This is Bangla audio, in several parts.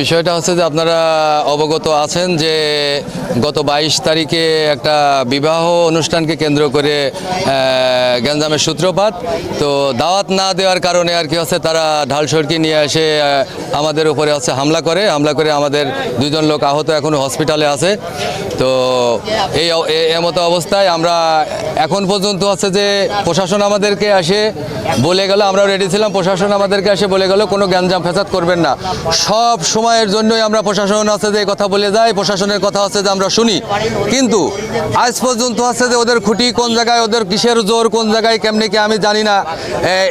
বিষয়টা হচ্ছে যে আপনারা অবগত আছেন যে গত বাইশ তারিখে একটা বিবাহ অনুষ্ঠানকে কেন্দ্র করে গ্যাঞ্জামের সূত্রপাত। তো দাওয়াত না দেওয়ার কারণে আর কি হচ্ছে, তারা ঢাল সড়কি নিয়ে এসে আমাদের উপরে হচ্ছে হামলা করে। হামলা করে আমাদের দুজন লোক আহত এখন হসপিটালে আছে। তো এই এমতো অবস্থায় আমরা এখন পর্যন্ত হচ্ছে যে প্রশাসন আমাদেরকে আসে বলে গেল, আমরা রেডি ছিলাম, প্রশাসন আমাদেরকে আসে বলে গেল, কোনো গ্যাঞ্জাম ফেসাদ করবেন না। সব সময়ের জন্যই আমরা প্রশাসন আছে যে কথা বলে যাই প্রশাসনের কথা হচ্ছে যে আমরা শুনি। কিন্তু আজ পর্যন্ত হচ্ছে যে ওদের খুঁটি কোন জায়গায়, ওদের কিসের জোর, কোন জায়গায়, কেমনি কি আমি জানি না।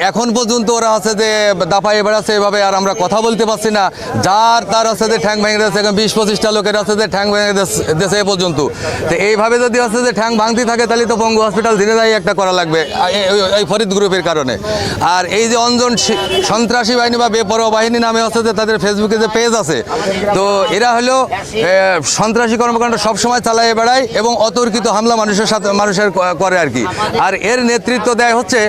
এখন পর্যন্ত ওরা আছে যে দাপাই বেড়াচ্ছে এভাবে আর আমরা কথা বলতে পারছি না। যার তার আছে যে ঠ্যাং ভেঙে দিয়েছে বিশ পঁচিশটা লোকের আছে যে ঠ্যাং ভেঙে এ পর্যন্ত তো এইভাবে যদি আছে যে ঠ্যাং ভাঙতে থাকে, তাহলে তো পঙ্গু হসপিটাল ধীরে ধীরে একটা করা লাগবে এই- ফরিদ গ্রুপের কারণে। আর এই যে অঞ্জন সন্ত্রাসী বাহিনী বা বেপরোয়া বাহিনী নামে হচ্ছে যে তাদের ফেসবুকে যে পেজ আছে, তো এরা হলো সন্ত্রাসী কর্মকাণ্ড সবসময় চালায় বেড়ায় এবং অতর্কিত হামলা মানুষের সাথে, মানুষের করে আর কি। আর এর নেতৃত্ব দেয় হচ্ছে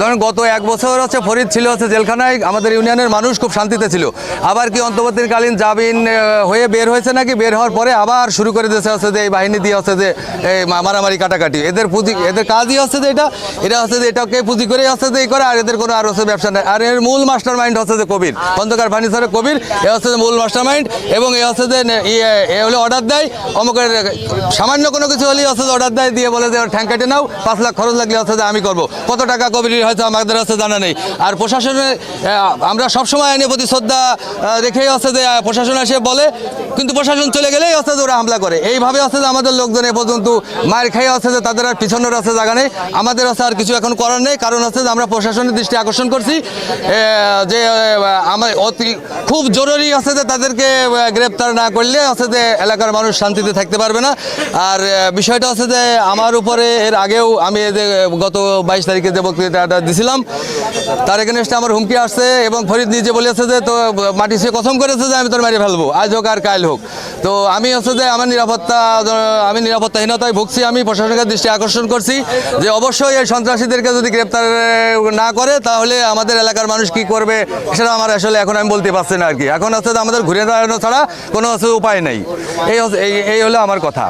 ধরেন গত এক বছর হচ্ছে ফরিদ ছিল হচ্ছে জেলখানায়, আমাদের ইউনিয়নের মানুষ খুব শান্তিতে ছিল। আবার কি অন্তর্বর্তীকালীন জামিন হয়ে বের হয়েছে নাকি? বের হওয়ার পরে আবার শুরু করে দিয়েছে। হচ্ছে যে, এই বাহিনী দিয়ে হচ্ছে যে, এই মারামারি কাটাকাটি। এদের পুঁজি এদের কাজই হচ্ছে যে এটা এটা হচ্ছে যে এটাকে পুঁজি করে হচ্ছে যে এই করে, আর এদের কোনো আর হচ্ছে ব্যবসা নেই। আর এর মূল মাস্টার মাইন্ড হচ্ছে যে কবির। খন্দকার ফার্নিচারের কবির, এ হচ্ছে যে মূল মাস্টার মাইন্ড এবং এ হচ্ছে যে ইয়ে- এ হলে অর্ডার দেয়। অমুকের সামান্য কোনো কিছু হলেই হচ্ছে যে অর্ডার দেয়, দিয়ে বলে যে, ঠ্যাং কেটে নাও, পাঁচ লাখ খরচ লাগলে হচ্ছে যে আমি করব। কত টাকা কবির হয়তো আমাদের হচ্ছে জানা নেই। আর প্রশাসনে আমরা সবসময় আইনের প্রতি শ্রদ্ধা রেখেই হচ্ছে যে প্রশাসন এসে বলে, কিন্তু প্রশাসন চলে গেলেই হচ্ছে যে ওরা হামলা করে। এইভাবে আছে যে আমাদের লোকজন এ পর্যন্ত মায়ের খেয়ে আছে যে তাদের আর পিছনের হচ্ছে জায়গা নেই। আমাদের আছে আর কিছু এখন করার নেই। কারণ হচ্ছে যে আমরা প্রশাসনের দৃষ্টি আকর্ষণ করছি। যে আমার অতি খুব জরুরি আছে যে তাদেরকে গ্রেপ্তার না করলে হচ্ছে যে এলাকার মানুষ শান্তিতে থাকতে পারবে না। আর বিষয়টা হচ্ছে যে আমার উপরে, এর আগেও আমি যে গত বাইশ তারিখে যে বক্তৃতাটা দিছিলাম, তার এগেনস্টে আমার হুমকি আসছে এবং ফরিদ নিজে বলেছে যে, তো, মাটি সে কথম করেছে যে আমি তোর মারি ফেলব। আজ হোক আর কাল হোক। তো আমি হচ্ছে যে আমার নিরাপত্তা আমি নিরাপত্তাহীনতায় ভুগছি, আমি প্রশাসনের দৃষ্টি আকর্ষণ করছি যে অবশ্যই এই সন্ত্রাসীদেরকে যদি গ্রেপ্তার না করে, তাহলে আমাদের এলাকার মানুষ কি করবে সেটা আমার আসলে এখন আমি বলতে পারছি না আর কি এখন হচ্ছে আমাদের ঘুরে দাঁড়ানো ছাড়া কোনো উপায় নেই। এই এই হলো আমার কথা।